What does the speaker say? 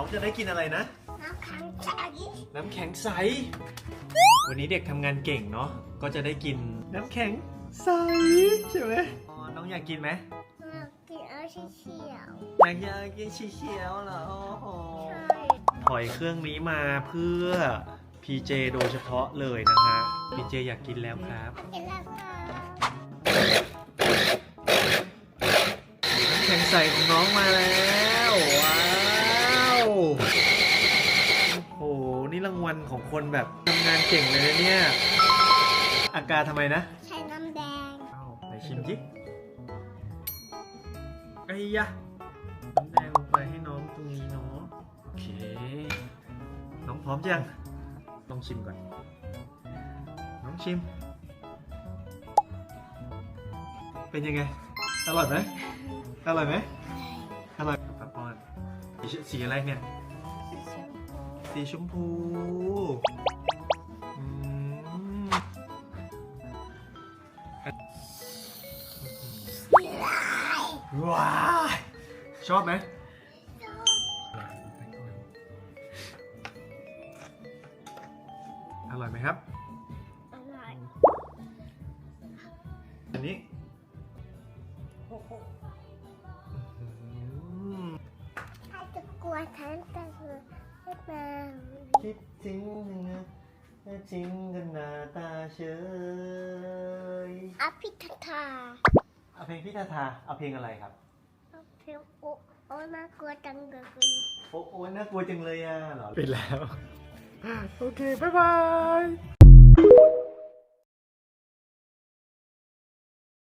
น้องจะได้กินอะไรนะ น้ำแข็งใสน้ำแข็งใส วันนี้เด็กทำงานเก่งเนาะ ก็จะได้กินน้ำแข็งใสใช่ไหมอ๋อน้องอยากกินไหมอยากกินเอาเขียวอยากอยากกินชีเขียวเหรอโอ้โหๆใช่ถอยเครื่องนี้มาเพื่อ PJ โดยเฉพาะเลยนะฮะ PJ อยากกินแล้วครับกินแล้วค่ะน้ำแข็งใสของน้องมาแล้วว้าว โอ้โห นี่รางวัลของคนแบบทำงานเก่งเลยนะเนี่ยอากาทำไมนะใช้น้ำแดงเอาไหนชิมจิไอ้ยะน้ำแดงลงไปให้น้องตรงนี้เนาะโอเค น้องพร้อมยังลองชิมก่อน น้องชิม เป็นยังไง อร่อยไหมอร่อยไหมอร่อยป้าป้อนสีชสีอะไรเนี่ย สีชมพูอืมว้ายชอบไหมอร่อยไหมครับ อร่อย อันนี้อืมถ้าจะกลัวฉันจะ คือไม่มาคิดถึงนะจริงกันหน้าตาเฉยอภิธทาเอาเพลงพี่ทาทาเอาเพลงอะไรครับเพียงโอ้โอ้น่ากลัวจังเลยโอ้โอ้น่ากลัวจังเลยอะเหรอ ปิดแล้ว โอเค บ๊ายบาย